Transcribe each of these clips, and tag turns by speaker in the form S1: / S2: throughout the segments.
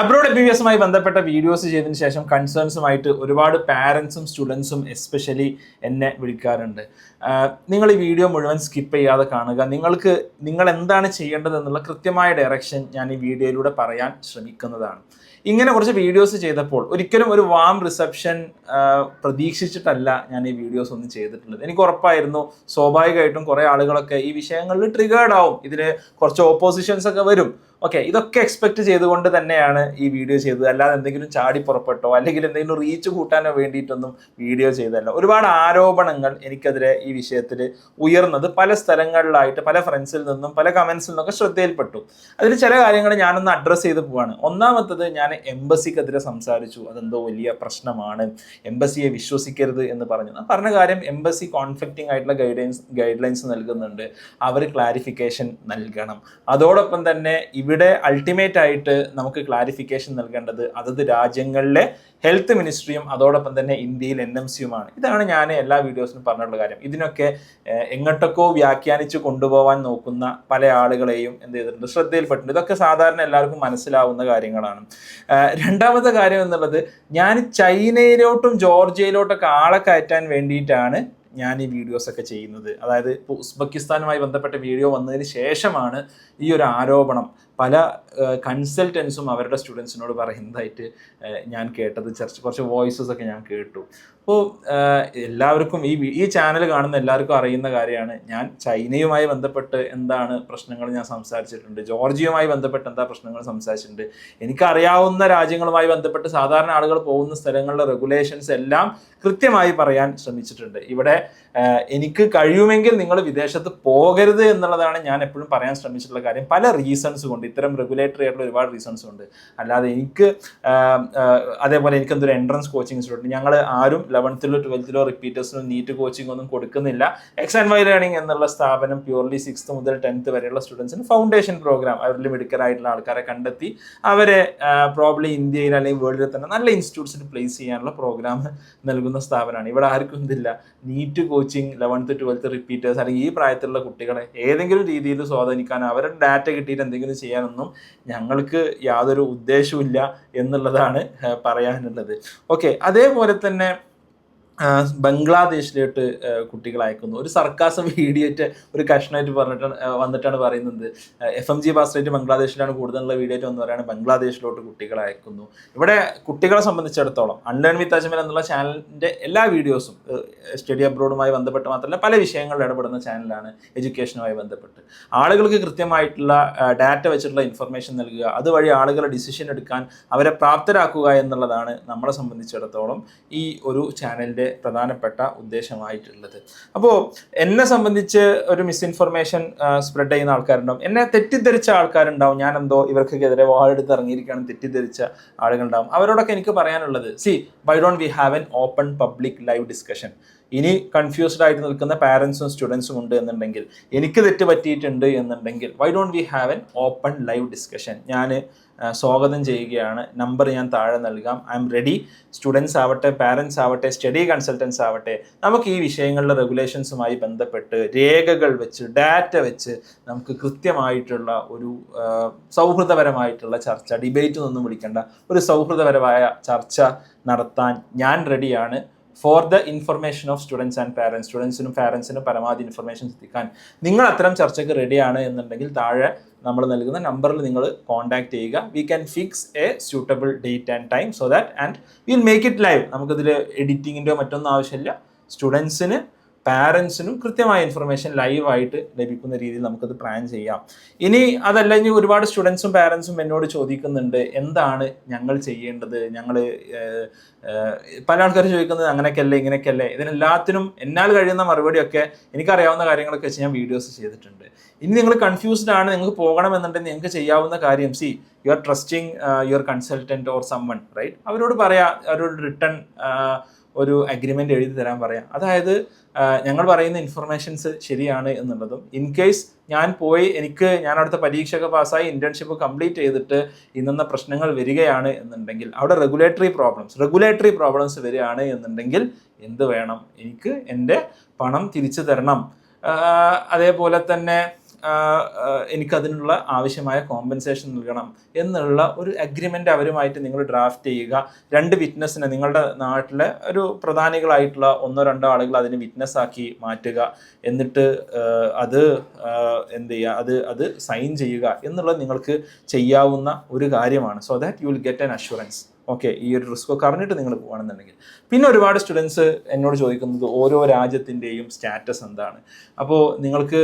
S1: Abroad എസുമായി ബന്ധപ്പെട്ട videos ചെയ്തതിന് ശേഷം കൺസേൺസുമായിട്ട് ഒരുപാട് പാരൻസും സ്റ്റുഡൻസും എസ്പെഷ്യലി എന്നെ വിളിക്കാറുണ്ട്. നിങ്ങൾ ഈ വീഡിയോ മുഴുവൻ സ്കിപ്പ് ചെയ്യാതെ കാണുക. നിങ്ങൾക്ക് നിങ്ങൾ എന്താണ് ചെയ്യേണ്ടത് എന്നുള്ള കൃത്യമായ ഡയറക്ഷൻ ഞാൻ ഈ വീഡിയോയിലൂടെ പറയാൻ ശ്രമിക്കുന്നതാണ്. ഇങ്ങനെ കുറച്ച് വീഡിയോസ് ചെയ്തപ്പോൾ ഒരിക്കലും ഒരു വാം റിസപ്ഷൻ പ്രതീക്ഷിച്ചിട്ടല്ല ഞാൻ ഈ വീഡിയോസ് ഒന്നും ചെയ്തിട്ടുള്ളത്. എനിക്ക് ഉറപ്പായിരുന്നു സ്വാഭാവികമായിട്ടും കുറേ ആളുകളൊക്കെ ഈ വിഷയങ്ങളിൽ ട്രിഗേർഡ് ആവും. ഇതിൽ കുറച്ച് ഓപ്പോസിഷൻസ് ഒക്കെ വരും. ഓക്കെ ഇതൊക്കെ എക്സ്പെക്ട് ചെയ്തുകൊണ്ട് തന്നെയാണ് ഈ വീഡിയോ ചെയ്തത്. അല്ലാതെ എന്തെങ്കിലും ചാടി പുറപ്പെട്ടോ അല്ലെങ്കിൽ എന്തെങ്കിലും റീച്ച് കൂട്ടാനോ വേണ്ടിയിട്ടൊന്നും വീഡിയോ ചെയ്തല്ല ഒരുപാട് ആരോപണങ്ങൾ എനിക്കെതിരെ ഈ വിഷയത്തിൽ ഉയർന്നത് പല സ്ഥലങ്ങളിലായിട്ട് പല ഫ്രണ്ട്സിൽ നിന്നും പല കമൻസിൽ നിന്നൊക്കെ ശ്രദ്ധയിൽപ്പെട്ടു. അതിൽ ചില കാര്യങ്ങൾ ഞാനൊന്ന് അഡ്രസ്സ് ചെയ്ത് പോവാണ്. ഒന്നാമത്തത് ഞാൻ എംബസിക്കെതിരെ സംസാരിച്ചു. അതെന്തോ വലിയ പ്രശ്നമാണ്. എംബസിയെ വിശ്വസിക്കരുത് എന്ന് പറഞ്ഞു. പറഞ്ഞ കാര്യം എംബസി കോൺഫ്ലിക്റ്റിംഗ് ആയിട്ടുള്ള ഗൈഡൻസ് ഗൈഡ് ലൈൻസ് നൽകുന്നുണ്ട്. അവർ ക്ലാരിഫിക്കേഷൻ നൽകണം. അതോടൊപ്പം തന്നെ ഇവിടെ അൾട്ടിമേറ്റ് ആയിട്ട് നമുക്ക് ക്ലാരിഫിക്കേഷൻ നൽകേണ്ടത് അതത് രാജ്യങ്ങളിലെ ഹെൽത്ത് മിനിസ്ട്രിയും അതോടൊപ്പം തന്നെ ഇന്ത്യയിൽ എൻ എം സിയുമാണ് ഇതാണ് ഞാൻ എല്ലാ വീഡിയോസിനും പറഞ്ഞിട്ടുള്ള കാര്യം. ഇതിനൊക്കെ എങ്ങോട്ടൊക്കെ വ്യാഖ്യാനിച്ച് കൊണ്ടുപോകാൻ നോക്കുന്ന പല ആളുകളെയും എന്ത് ചെയ്തിട്ടുണ്ട്? ശ്രദ്ധയിൽപ്പെട്ടിട്ടുണ്ട്. ഇതൊക്കെ സാധാരണ എല്ലാവർക്കും മനസ്സിലാവുന്ന കാര്യങ്ങളാണ്. രണ്ടാമത്തെ കാര്യം എന്നുള്ളത് ഞാൻ ചൈനയിലോട്ടും ജോർജിയയിലോട്ടൊക്കെ ആളെ കയറ്റാൻ വേണ്ടിയിട്ടാണ് ഞാൻ ഈ വീഡിയോസ് ഒക്കെ ചെയ്യുന്നത്. അതായത് ഉസ്ബെക്കിസ്ഥാനുമായി ബന്ധപ്പെട്ട വീഡിയോ വന്നതിന് ശേഷമാണ് ഈ ഒരു ആരോപണം. പല കൺസൾട്ടൻസും അവരുടെ സ്റ്റുഡൻസിനോട് പറയുന്നതായിട്ട് ഞാൻ കേട്ടത്. ചർച്ച കുറച്ച് വോയിസസ് ഒക്കെ ഞാൻ കേട്ടു. അപ്പോൾ എല്ലാവർക്കും ഈ ഈ ചാനൽ കാണുന്ന എല്ലാവർക്കും അറിയുന്ന കാര്യമാണ്. ഞാൻ ചൈനയുമായി ബന്ധപ്പെട്ട് എന്താണ് പ്രശ്നങ്ങൾ ഞാൻ സംസാരിച്ചിട്ടുണ്ട്. ജോർജിയയുമായി ബന്ധപ്പെട്ട് എന്താ പ്രശ്നങ്ങൾ സംസാരിച്ചിട്ടുണ്ട്. എനിക്കറിയാവുന്ന രാജ്യങ്ങളുമായി ബന്ധപ്പെട്ട് സാധാരണ ആളുകൾ പോകുന്ന സ്ഥലങ്ങളിലെ റെഗുലേഷൻസ് എല്ലാം കൃത്യമായി പറയാൻ ശ്രമിച്ചിട്ടുണ്ട്. ഇവിടെ എനിക്ക് കഴിയുമെങ്കിൽ നിങ്ങൾ വിദേശത്ത് പോകരുത് എന്നുള്ളതാണ് ഞാൻ എപ്പോഴും പറയാൻ ശ്രമിച്ചിട്ടുള്ള കാര്യം. പല റീസൺസ് കൊണ്ട് ഇത്തരം റെഗുലേറ്ററി ആയിട്ടുള്ള ഒരുപാട് റീസൺസ് ഉണ്ട്. അല്ലാതെ എനിക്ക് അതേപോലെ എനിക്കെന്തൊരു എൻട്രൻസ് കോച്ചിങ് ഇൻസ്റ്റിറ്റ്യൂട്ട് ഞങ്ങൾ ആരും ലെവൻത്തിലോ ട്വൽത്തിലോ റിപ്പീറ്റേഴ്സിനോ നീറ്റ് കോച്ചിങ് ഒന്നും കൊടുക്കുന്നില്ല. എക്സ് ആൻഡ് വൈ ലേണിംഗ് എന്നുള്ള സ്ഥാപനം പ്യൂർലി സിക്സ്ത് മുതൽ ടെൻത്ത് വരെയുള്ള സ്റ്റുഡൻസിന് ഫൗണ്ടേഷൻ പ്രോഗ്രാം അവരിൽ മിടുക്കരായിട്ടുള്ള ആൾക്കാരെ കണ്ടെത്തി അവരെ പ്രോബ്ലി ഇന്ത്യയിൽ അല്ലെങ്കിൽ വേൾഡിൽ തന്നെ നല്ല ഇൻസ്റ്റിറ്റ്യൂട്ട്സിൽ പ്ലേസ് ചെയ്യാനുള്ള പ്രോഗ്രാം നൽകുന്ന സ്ഥാപനമാണ്. ഇവിടെ ആർക്കും ഇതില്ല. NEET coaching eleventh twelfth repeaters അല്ലെങ്കിൽ ഈ പ്രായത്തിലുള്ള കുട്ടികളെ ഏതെങ്കിലും രീതിയിൽ സ്വാധീനിക്കാനോ അവരുടെ ഡാറ്റ കിട്ടിയിട്ട് എന്തെങ്കിലും ചെയ്യാനൊന്നും ഞങ്ങൾക്ക് യാതൊരു ഉദ്ദേശവും ഇല്ല എന്നുള്ളതാണ് പറയാനുള്ളത്. ഓക്കെ അതേപോലെ തന്നെ ബംഗ്ലാദേശിലോട്ട് കുട്ടികൾ അയക്കുന്നു ഒരു സർക്കാസം വീഡിയോറ്റ് ഒരു കഷ്ണമായിട്ട് പറഞ്ഞിട്ട് വന്നിട്ടാണ് പറയുന്നത്. F M G pass rate ബംഗ്ലാദേശിലാണ് കൂടുതലുള്ള വീഡിയോറ്റ് എന്ന് പറയുന്നത് ബംഗ്ലാദേശിലോട്ട് കുട്ടികളെ അയക്കുന്നു ഇവിടെ കുട്ടികളെ സംബന്ധിച്ചിടത്തോളം അൺലേൺ വിത്ത് അജ്മൽ എന്നുള്ള ചാനലിന്റെ എല്ലാ വീഡിയോസും സ്റ്റഡി അബ്രോഡുമായി ബന്ധപ്പെട്ട് മാത്രമല്ല പല വിഷയങ്ങളിൽ ഇടപെടുന്ന ചാനലാണ് എഡ്യൂക്കേഷനുമായി ബന്ധപ്പെട്ട്. ആളുകൾക്ക് കൃത്യമായിട്ടുള്ള ഡാറ്റ വെച്ചിട്ടുള്ള ഇൻഫർമേഷൻ നൽകുക അതുവഴി ആളുകളെ ഡിസിഷൻ എടുക്കാൻ അവരെ പ്രാപ്തരാക്കുക എന്നുള്ളതാണ് നമ്മളെ സംബന്ധിച്ചിടത്തോളം ഈ ഒരു ചാനലിന്റെ പ്രധാനപ്പെട്ട ഉദ്ദേശമായിട്ടുള്ളത്. അപ്പോൾ എന്നെ സംബന്ധിച്ച് ഒരു മിസ്ഇൻഫർമേഷൻ സ്പ്രെഡ് ചെയ്യുന്ന ആൾക്കാരുണ്ടാവും. എന്നെ തെറ്റിദ്ധരിച്ച ആൾക്കാരുണ്ടാവും. ഞാൻ എന്തോ ഇവർക്കെതിരെ വാളെടുത്ത് ഇറങ്ങിയിരിക്കുകയാണ് തെറ്റിദ്ധരിച്ച ആളുകളുണ്ടാവും. അവരോടൊക്കെ എനിക്ക് പറയാനുള്ളത് see why don't we have an open public live discussion ഇനി കൺഫ്യൂസ്ഡ് ആയിട്ട് നിൽക്കുന്ന പാരൻസും സ്റ്റുഡൻസും ഉണ്ട് എന്നുണ്ടെങ്കിൽ എനിക്ക് തെറ്റ് പറ്റിയിട്ടുണ്ട് എന്നുണ്ടെങ്കിൽ why don't we have an open live discussion ഞാൻ സ്വാഗതം ചെയ്യുകയാണ്. നമ്പർ ഞാൻ താഴെ നൽകാം. ഐ എം റെഡി സ്റ്റുഡൻസ് ആവട്ടെ പാരൻസ് ആവട്ടെ സ്റ്റഡി കൺസൾട്ടൻസ് ആവട്ടെ നമുക്ക് ഈ വിഷയങ്ങളിലെ റെഗുലേഷൻസുമായി ബന്ധപ്പെട്ട് രേഖകൾ വെച്ച് ഡാറ്റ വെച്ച് നമുക്ക് കൃത്യമായിട്ടുള്ള ഒരു സൗഹൃദപരമായിട്ടുള്ള ചർച്ച ഡിബേറ്റ് ഒന്നും വിളിക്കേണ്ട. ഒരു സൗഹൃദപരമായ ചർച്ച നടത്താൻ ഞാൻ റെഡിയാണ് for the information of students and parents സ്റ്റുഡൻസിനും പാരൻസിനും പരമാവധി ഇൻഫർമേഷൻ എത്തിക്കാൻ നിങ്ങൾ അത്തരം ചർച്ചയ്ക്ക് റെഡിയാണ് എന്നുണ്ടെങ്കിൽ താഴെ നമ്മൾ നൽകുന്ന നമ്പറിൽ നിങ്ങൾ കോൺടാക്ട് ചെയ്യുക. We can fix a suitable date and time so that and will make it live നമുക്കിതിൽ എഡിറ്റിങ്ങിന്റെയോ മറ്റൊന്നും ആവശ്യമില്ല. സ്റ്റുഡൻസിന് പാരൻസിനും കൃത്യമായ ഇൻഫർമേഷൻ ലൈവായിട്ട് ലഭിക്കുന്ന രീതിയിൽ നമുക്കത് പ്ലാൻ ചെയ്യാം. ഇനി അതല്ല ഇനി ഒരുപാട് സ്റ്റുഡൻസും പാരൻസും എന്നോട് ചോദിക്കുന്നുണ്ട് എന്താണ് ഞങ്ങൾ ചെയ്യേണ്ടത്? ഞങ്ങൾ പല ആൾക്കാർ ചോദിക്കുന്നത് അങ്ങനെയൊക്കെയല്ലേ ഇങ്ങനെയൊക്കെയല്ലേ? ഇതിനെല്ലാത്തിനും എന്നാൽ കഴിയുന്ന മറുപടിയൊക്കെ എനിക്കറിയാവുന്ന കാര്യങ്ങളൊക്കെ വെച്ച് ഞാൻ വീഡിയോസ് ചെയ്തിട്ടുണ്ട്. ഇനി നിങ്ങൾ കൺഫ്യൂസ്ഡ് ആണ് നിങ്ങൾക്ക് പോകണമെന്നുണ്ടെങ്കിൽ നിങ്ങൾക്ക് ചെയ്യാവുന്ന കാര്യം see you are trusting your consultant or summon right അവരോട് പറയാം അവരോട് റിട്ടേൺ ഒരു അഗ്രിമെന്റ് എഴുതി തരാൻ പറയാം. അതായത് ഞങ്ങൾ പറയുന്ന ഇൻഫർമേഷൻസ് ശരിയാണ് എന്നുള്ളതും ഇൻ കേസ് ഞാൻ പോയി എനിക്ക് ഞാൻ അവിടുത്തെ പരീക്ഷയൊക്കെ പാസ്സായി ഇന്റേൺഷിപ്പ് കംപ്ലീറ്റ് ചെയ്തിട്ട് ഇന്നുന്ന പ്രശ്നങ്ങൾ വരികയാണ് എന്നുണ്ടെങ്കിൽ അവിടെ റെഗുലേറ്ററി പ്രോബ്ലംസ് റെഗുലേറ്ററി പ്രോബ്ലംസ് വരികയാണ് എന്നുണ്ടെങ്കിൽ എന്ത് വേണം? എനിക്ക് എന്റെ പണം തിരിച്ചു തരണം. അതേപോലെ തന്നെ എനിക്കതിനുള്ള ആവശ്യമായ കോമ്പൻസേഷൻ നൽകണം എന്നുള്ള ഒരു അഗ്രിമെന്റ് അവരുമായിട്ട് നിങ്ങൾ ഡ്രാഫ്റ്റ് ചെയ്യുക. രണ്ട് വിറ്റ്നസ്സിനെ നിങ്ങളുടെ നാട്ടിലെ ഒരു പ്രധാനികളായിട്ടുള്ള ഒന്നോ രണ്ടോ ആളുകൾ അതിനെ വിറ്റ്നസ് ആക്കി മാറ്റുക. എന്നിട്ട് അത് എന്ത് ചെയ്യുക അത് അത് സൈൻ ചെയ്യുക എന്നുള്ളത് നിങ്ങൾക്ക് ചെയ്യാവുന്ന ഒരു കാര്യമാണ്. So that you will get an assurance okay ഈ ഒരു റിസ്ക് അറിഞ്ഞിട്ട് നിങ്ങൾ പോകുകയാണെന്നുണ്ടെങ്കിൽ പിന്നെ ഒരുപാട് സ്റ്റുഡൻസ് എന്നോട് ചോദിക്കുന്നത് ഓരോ രാജ്യത്തിന്റെയും സ്റ്റാറ്റസ് എന്താണ്? അപ്പോൾ നിങ്ങൾക്ക്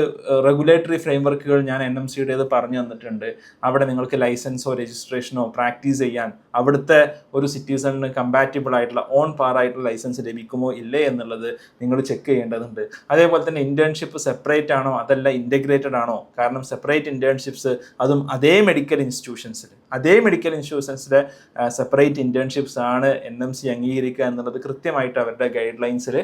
S1: റെഗുലേറ്ററി ഫ്രെയിംവർക്കുകൾ ഞാൻ എൻ എം സിയുടേത് പറഞ്ഞു തന്നിട്ടുണ്ട്. അവിടെ നിങ്ങൾക്ക് ലൈസൻസോ രജിസ്ട്രേഷനോ പ്രാക്ടീസ് ചെയ്യാൻ അവിടുത്തെ ഒരു സിറ്റിസണിന് കമ്പാറ്റബിൾ ആയിട്ടുള്ള ഓൺ പാർ ആയിട്ടുള്ള ലൈസൻസ് ലഭിക്കുമോ ഇല്ലേ എന്നുള്ളത് നിങ്ങൾ ചെക്ക് ചെയ്യേണ്ടതുണ്ട്. അതേപോലെ തന്നെ ഇന്റേൺഷിപ്പ് സെപ്പറേറ്റ് ആണോ അതല്ല ഇന്റഗ്രേറ്റഡ് ആണോ? കാരണം സെപ്പറേറ്റ് ഇന്റേൺഷിപ്സ് അതും അതേ മെഡിക്കൽ ഇൻസ്റ്റിറ്റ്യൂഷൻസിൽ അതേ മെഡിക്കൽ ഇൻഷുറൻസിന്റെ സെപ്പറേറ്റ് ഇന്റേൺഷിപ്സ് ആണ് എൻ എം സി അംഗീകരിക്കുക എന്നുള്ളത് കൃത്യമായിട്ട് അവരുടെ ഗൈഡ് ലൈൻസിൽ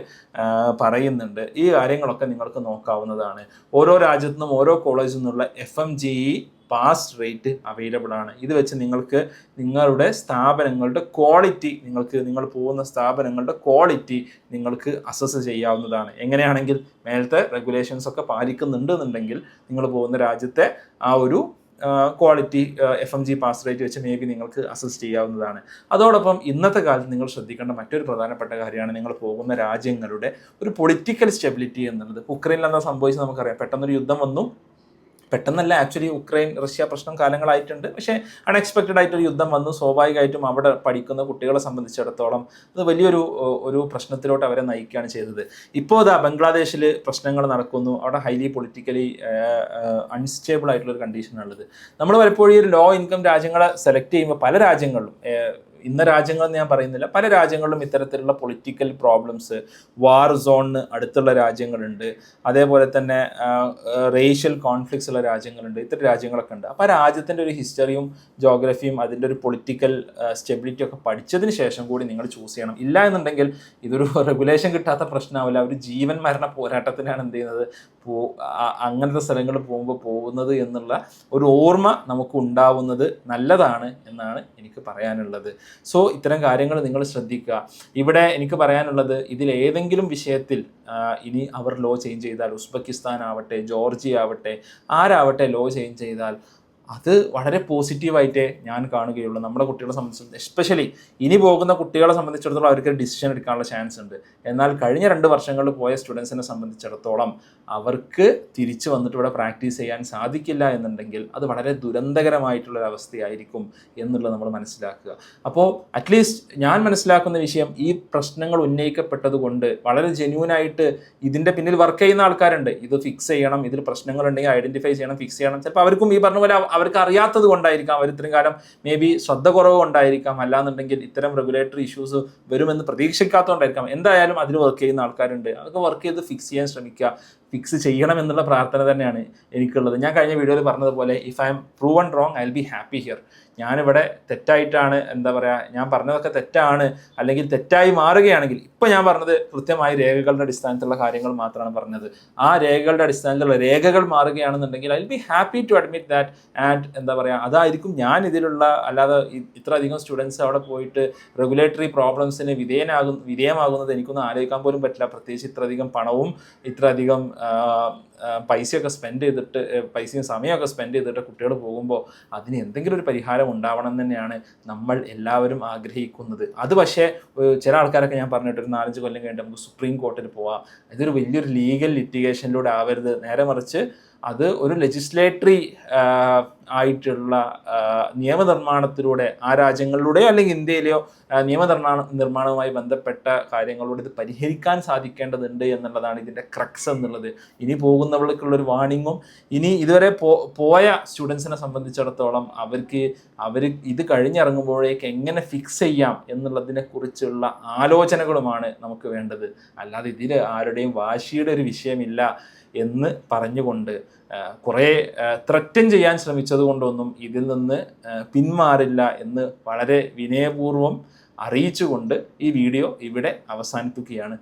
S1: പറയുന്നുണ്ട്. ഈ കാര്യങ്ങളൊക്കെ നിങ്ങൾക്ക് നോക്കാവുന്നതാണ്. ഓരോ രാജ്യത്തു നിന്നും ഓരോ കോളേജിൽ നിന്നുള്ള F M G E pass rate available ആണ്. ഇത് വെച്ച് നിങ്ങൾക്ക് നിങ്ങളുടെ സ്ഥാപനങ്ങളുടെ ക്വാളിറ്റി നിങ്ങൾക്ക് നിങ്ങൾ പോകുന്ന സ്ഥാപനങ്ങളുടെ ക്വാളിറ്റി നിങ്ങൾക്ക് അസസ് ചെയ്യാവുന്നതാണ്. എങ്ങനെയാണെങ്കിൽ മേലത്തെ റെഗുലേഷൻസ് ഒക്കെ പാലിക്കുന്നുണ്ടെന്നുണ്ടെങ്കിൽ നിങ്ങൾ പോകുന്ന രാജ്യത്തെ ആ ഒരു quality F M G pass rate വെച്ച് മേ ബി നിങ്ങൾക്ക് അസിസ്റ്റ് ചെയ്യാവുന്നതാണ്. അതോടൊപ്പം ഇന്നത്തെ കാലത്ത് നിങ്ങൾ ശ്രദ്ധിക്കേണ്ട മറ്റൊരു പ്രധാനപ്പെട്ട കാര്യമാണ് നിങ്ങൾ പോകുന്ന രാജ്യങ്ങളുടെ ഒരു പൊളിറ്റിക്കൽ സ്റ്റെബിലിറ്റി എന്നുള്ളത്. ഉക്രൈനിൽ എന്താ സംഭവിച്ചത് നമുക്കറിയാം. പെട്ടെന്നൊരു യുദ്ധം വന്നു. പെട്ടെന്നല്ല ആക്ച്വലി ഉക്രൈൻ റഷ്യ പ്രശ്നം കാലങ്ങളായിട്ടുണ്ട്. പക്ഷേ അൺഎക്സ്പെക്റ്റഡ് ആയിട്ടൊരു യുദ്ധം വന്നു. സ്വാഭാവികമായിട്ടും അവിടെ പഠിക്കുന്ന കുട്ടികളെ സംബന്ധിച്ചിടത്തോളം അത് വലിയൊരു ഒരു പ്രശ്നത്തിലോട്ട് അവരെ നയിക്കുകയാണ് ചെയ്തത്. ഇപ്പോൾ ഇതാ ബംഗ്ലാദേശിൽ പ്രശ്നങ്ങൾ നടക്കുന്നു. അവിടെ ഹൈലി പൊളിറ്റിക്കലി അൺസ്റ്റേബിൾ ആയിട്ടുള്ള ഒരു കണ്ടീഷനാണുള്ളത് നമ്മൾ പലപ്പോഴും ഈ ലോ ഇൻകം രാജ്യങ്ങളെ സെലക്ട് ചെയ്യുമ്പോൾ പല രാജ്യങ്ങളിലും ഇന്ന രാജ്യങ്ങളെന്ന് ഞാൻ പറയുന്നില്ല. പല രാജ്യങ്ങളിലും ഇത്തരത്തിലുള്ള പൊളിറ്റിക്കൽ പ്രോബ്ലംസ് വാർ സോണിന് അടുത്തുള്ള രാജ്യങ്ങളുണ്ട്. അതേപോലെ തന്നെ റേഷ്യൽ കോൺഫ്ലിക്ട്സ് ഉള്ള രാജ്യങ്ങളുണ്ട്. ഇത്തരം രാജ്യങ്ങളൊക്കെ ഉണ്ട്. അപ്പോൾ ആ രാജ്യത്തിന്റെ ഒരു ഹിസ്റ്ററിയും ജോഗ്രഫിയും അതിന്റെ ഒരു പൊളിറ്റിക്കൽ സ്റ്റെബിലിറ്റി ഒക്കെ പഠിച്ചതിന് ശേഷം കൂടി നിങ്ങൾ ചൂസ് ചെയ്യണം. ഇല്ല എന്നുണ്ടെങ്കിൽ ഇതൊരു റെഗുലേഷൻ കിട്ടാത്ത പ്രശ്നമാവില്ല ഒരു ജീവൻ മരണ പോരാട്ടത്തിനാണ് എന്ത് ചെയ്യുന്നത്? പോ അങ്ങനത്തെ സ്ഥലങ്ങളിൽ പോകുമ്പോൾ പോകുന്നത് എന്നുള്ള ഒരു ഓർമ്മ നമുക്ക് ഉണ്ടാവുന്നത് നല്ലതാണ് എന്നാണ് എനിക്ക് പറയാനുള്ളത്. സോ ഇത്തരം കാര്യങ്ങൾ നിങ്ങൾ ശ്രദ്ധിക്കുക. ഇവിടെ എനിക്ക് പറയാനുള്ളത് ഇതിൽ ഏതെങ്കിലും വിഷയത്തിൽ ഇനി അവർ ലോ ചേഞ്ച് ചെയ്താൽ ഉസ്ബെക്കിസ്ഥാൻ ആവട്ടെ ജോർജിയ ആവട്ടെ ആരാവട്ടെ ലോ ചേഞ്ച് ചെയ്താൽ അത് വളരെ പോസിറ്റീവായിട്ടേ ഞാൻ കാണുകയുള്ളൂ. നമ്മുടെ കുട്ടികളെ സംബന്ധിച്ച് എസ്പെഷ്യലി ഇനി പോകുന്ന കുട്ടികളെ സംബന്ധിച്ചിടത്തോളം അവർക്ക് ഡിസിഷൻ എടുക്കാനുള്ള ചാൻസ് ഉണ്ട്. എന്നാൽ കഴിഞ്ഞ രണ്ട് വർഷങ്ങളിൽ പോയ സ്റ്റുഡൻസിനെ സംബന്ധിച്ചിടത്തോളം അവർക്ക് തിരിച്ചു വന്നിട്ട് ഇവിടെ പ്രാക്ടീസ് ചെയ്യാൻ സാധിക്കില്ല എന്നുണ്ടെങ്കിൽ അത് വളരെ ദുരന്തകരമായിട്ടുള്ള അവസ്ഥയായിരിക്കും എന്നുള്ളത് നമ്മൾ മനസ്സിലാക്കുക. അപ്പോൾ അറ്റ്ലീസ്റ്റ് ഞാൻ മനസ്സിലാക്കുന്ന വിഷയം ഈ പ്രശ്നങ്ങൾ ഉന്നയിക്കപ്പെട്ടതുകൊണ്ട് വളരെ ജെന്യൂനായിട്ട് ഇതിന്റെ പിന്നിൽ വർക്ക് ചെയ്യുന്ന ആൾക്കാരുണ്ട്. ഇത് ഫിക്സ് ചെയ്യണം ഇതിൽ പ്രശ്നങ്ങളുണ്ടെങ്കിൽ ഐഡന്റിഫൈ ചെയ്യണം ഫിക്സ് ചെയ്യണം. ചിലപ്പോൾ അവർക്കും ഈ പറഞ്ഞ പോലെ അവർക്ക് അറിയാത്തത് കൊണ്ടായിരിക്കാം അവർ ഇത്രയും കാലം മേ ബി ശ്രദ്ധ കുറവ് കൊണ്ടായിരിക്കാം. അല്ലാന്നുണ്ടെങ്കിൽ ഇത്തരം റെഗുലേറ്ററി ഇഷ്യൂസ് വരുമെന്ന് പ്രതീക്ഷിക്കാത്തതുകൊണ്ടായിരിക്കാം. എന്തായാലും അതിന് വർക്ക് ചെയ്യുന്ന ആൾക്കാരുണ്ട്. അതൊക്കെ വർക്ക് ചെയ്ത് ഫിക്സ് ചെയ്യാൻ ശ്രമിക്കുക. ഫിക്സ് ചെയ്യണം എന്നുള്ള പ്രാർത്ഥന തന്നെയാണ് എനിക്കുള്ളത്. ഞാൻ കഴിഞ്ഞ വീഡിയോയിൽ പറഞ്ഞതുപോലെ if I'm proven wrong I will be happy here ഞാനിവിടെ തെറ്റായിട്ടാണ് എന്താ പറയുക ഞാൻ പറഞ്ഞതൊക്കെ തെറ്റാണ് അല്ലെങ്കിൽ തെറ്റായി മാറുകയാണെങ്കിൽ ഇപ്പം ഞാൻ പറഞ്ഞത് കൃത്യമായി രേഖകളുടെ അടിസ്ഥാനത്തിലുള്ള കാര്യങ്ങൾ മാത്രമാണ് പറഞ്ഞത്. ആ രേഖകളുടെ അടിസ്ഥാനത്തിലുള്ള രേഖകൾ മാറുകയാണെന്നുണ്ടെങ്കിൽ I will be happy to admit that and എന്താ പറയുക അതായിരിക്കും ഞാൻ ഇതിലുള്ള അല്ലാതെ ഇത്ര ഇത്രയധികം സ്റ്റുഡൻസ് അവിടെ പോയിട്ട് റെഗുലേറ്ററി പ്രോബ്ലംസിന് വിധേയനാകും വിധേയമാകുന്നത് എനിക്കൊന്നും ആലോചിക്കാൻ പോലും പറ്റില്ല. പ്രത്യേകിച്ച് ഇത്രയധികം പണവും ഇത്രയധികം പൈസയൊക്കെ സ്പെൻഡ് ചെയ്തിട്ട് പൈസയും സമയമൊക്കെ സ്പെൻഡ് ചെയ്തിട്ട് കുട്ടികൾ പോകുമ്പോൾ അതിന് എന്തെങ്കിലും ഒരു പരിഹാരം ഉണ്ടാവണം തന്നെയാണ് നമ്മൾ എല്ലാവരും ആഗ്രഹിക്കുന്നത്. അത് പക്ഷേ ചില ആൾക്കാരൊക്കെ ഞാൻ പറഞ്ഞിട്ട് ഒരു നാലഞ്ച് കൊല്ലം കഴിഞ്ഞിട്ട് നമുക്ക് സുപ്രീം കോർട്ടിൽ പോവാം. ഇതൊരു വലിയൊരു ലീഗൽ ലിറ്റിഗേഷനിലൂടെ ആവരുത്. നേരെ മറിച്ച് അത് ഒരു ലെജിസ്ലേറ്ററി ആയിട്ടുള്ള നിയമനിർമ്മാണത്തിലൂടെ ആ രാജ്യങ്ങളിലൂടെയോ അല്ലെങ്കിൽ ഇന്ത്യയിലെയോ നിയമനിർമ്മാണ നിർമ്മാണവുമായി ബന്ധപ്പെട്ട കാര്യങ്ങളോട് ഇത് പരിഹരിക്കാൻ സാധിക്കേണ്ടതുണ്ട് എന്നുള്ളതാണ് ഇതിന്റെ ക്രക്സ് എന്നുള്ളത്. ഇനി പോകുന്നവർക്കുള്ള ഒരു വാണിങ്ങും ഇനി ഇതുവരെ പോയ സ്റ്റുഡൻസിനെ സംബന്ധിച്ചിടത്തോളം അവർക്ക് അവർ ഇത് കഴിഞ്ഞിറങ്ങുമ്പോഴേക്ക് എങ്ങനെ ഫിക്സ് ചെയ്യാം എന്നുള്ളതിനെ കുറിച്ചുള്ള ആലോചനകളുമാണ് നമുക്ക് വേണ്ടത്. അല്ലാതെ ഇതിൽ ആരുടെയും വാശിയുടെ ഒരു വിഷയമില്ല എന്ന് പറഞ്ഞുകൊണ്ട് കുറേ ത്രറ്റൻ ചെയ്യാൻ ശ്രമിച്ചത് കൊണ്ടൊന്നും ഇതിൽ നിന്ന് പിന്മാറില്ല എന്ന് വളരെ വിനയപൂർവം അറിയിച്ചുകൊണ്ട് ഈ വീഡിയോ ഇവിടെ അവസാനിപ്പിക്കുകയാണ്.